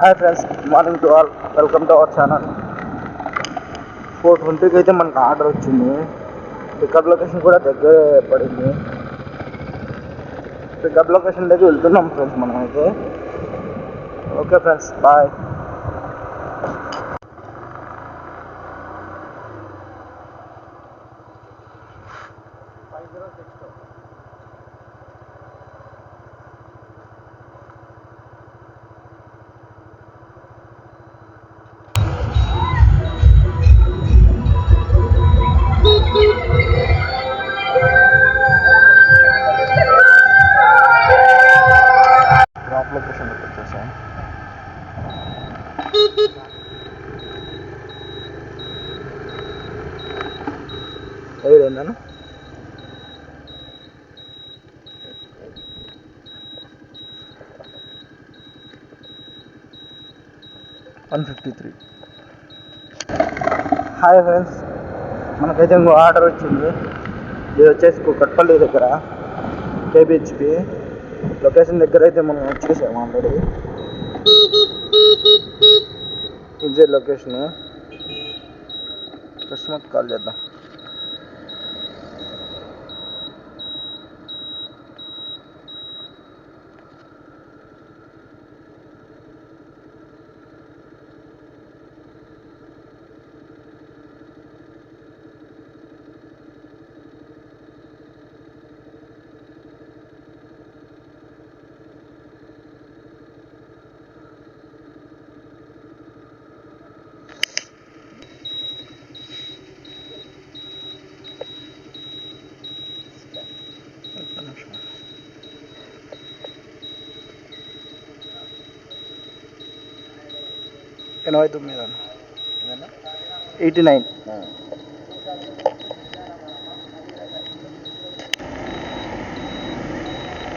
Hi friends morning to all welcome to our channel four twenty के मन का order वे pickup location दड़ी pickup location दिल्त friends मनमे ओके फ्रेंड्स बाय డ్రాప్ లొకేషన్కి వచ్చేసాం ఏడేందన్న one fifty three. Hi friends మనకైతే ఇంకో ఆర్డర్ వచ్చింది. ఇది వచ్చేసి కట్పల్లి దగ్గర కేబిహెచ్పి లొకేషన్ దగ్గర అయితే మనం వచ్చేసాము ఆల్రెడీ. ఇదే లొకేషన్. కస్టమర్ కాల్ చేద్దాం. ఎనభై తొమ్మిది అన్న. Eighty nine.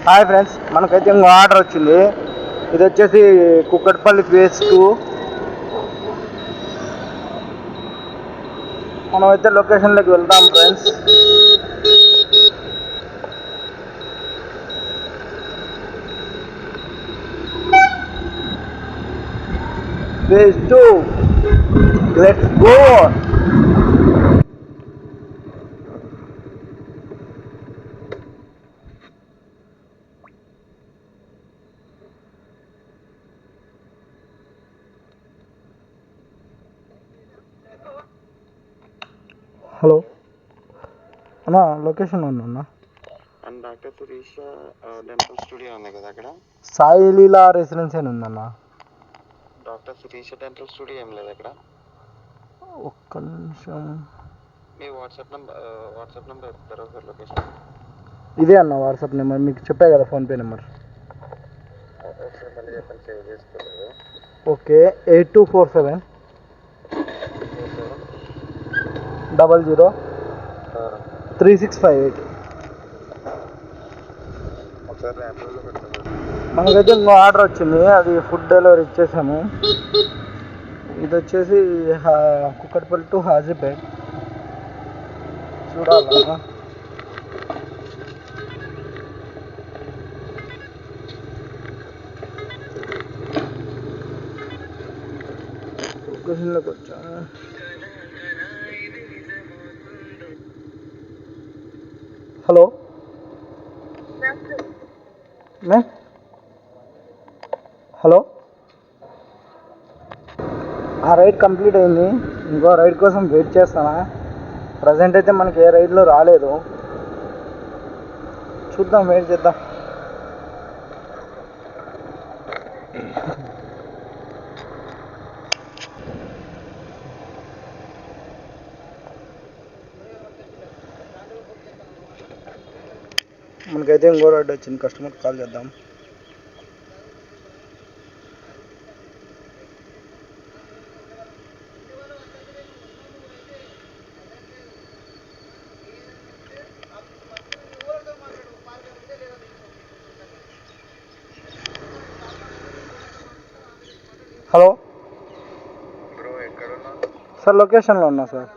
హాయ్ ఫ్రెండ్స్ మనకైతే ఇంకో ఆర్డర్ వచ్చింది. ఇది వచ్చేసి కుక్కట్పల్లి ఫేస్ టూ మనమైతే లొకేషన్లోకి వెళ్దాం friends. Phase two let's go hello అన్న లొకేషన్ ఉన్నా and doctor Suresh dental studio ఉంది కదా అక్కడ. సాయి లీలా రెసిడెన్సీ అని ఉందన్న డాక్టర్ సురేష్ డెంటల్ స్టూడియో ఏం లేదు అక్కడ ఒక్క నిమిషం. మీ వాట్సాప్ నెంబర్ వాట్సాప్ నెంబర్ చెప్తారా ఒకసారి లొకేషన్? ఇదే అన్న వాట్సాప్ నెంబర్ మీకు చెప్పా కదా PhonePe number. Okay eight two four seven. Double zero. Three six five eight. ఒకసారి మనకైతే ఇంకో ఆర్డర్ వచ్చింది. అది ఫుడ్ డెలివరీ ఇచ్చేసాము. ఇది వచ్చేసి హా- కుక్కట్పల్లి టు హాజీపేట్. చూడాలన్నా లొకేషన్లోకి వచ్చాము హలో? Ma'am hello? ఆ రైడ్ కంప్లీట్ అయింది. ఇంకో రైడ్ కోసం వెయిట్ చేస్తానా? ప్రజెంట్ అయితే మనకి ఏ రైడ్లో రాలేదు. చూద్దాం వెయిట్ చేద్దాం. మనకైతే ఇంకో రైడ్ వచ్చింది. కస్టమర్ కాల్ చేద్దాం. హలో బ్రో ఎక్కడున్నా సార్ లొకేషన్లో ఉన్నా సార్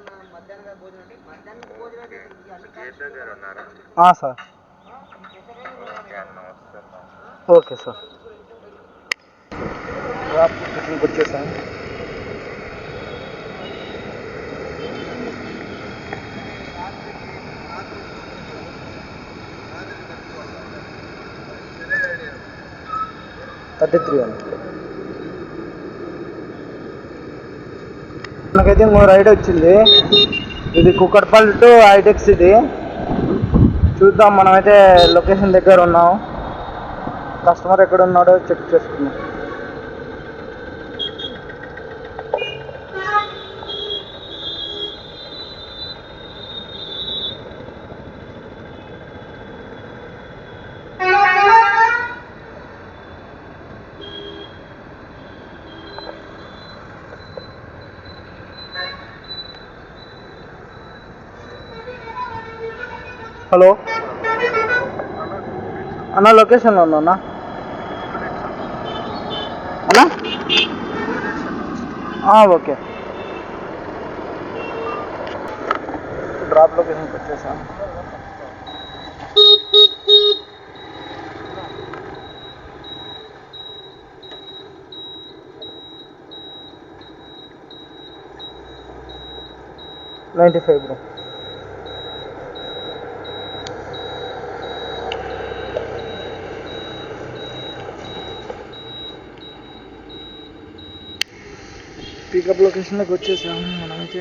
గేట్ దగ్గర ఉన్నారా ఆ, సార్ ఓకే అన్న వస్తున్నా ఓకే సార్ డ్రాప్ లొకేషన్కి వచ్చేసాం థర్టీ త్రీ అండి మనకైతే ఇంకో రైడ్ వచ్చింది. ఇది కుక్కట్పల్లి టు హైటెక్ సిటీ చూద్దాం మనమైతే లొకేషన్ దగ్గర ఉన్నాం. కస్టమర్ ఎక్కడ ఉన్నాడో చెక్ చేసుకుందాం. హలో. అన్న లొకేషన్లో ఉన్నా అన్న. అన్నా? ఓకే. డ్రాప్ లొకేషన్కి వచ్చేసా. Ninety five bro. పికప్ లొకేషన్లోకి వచ్చేసాము. మనమైతే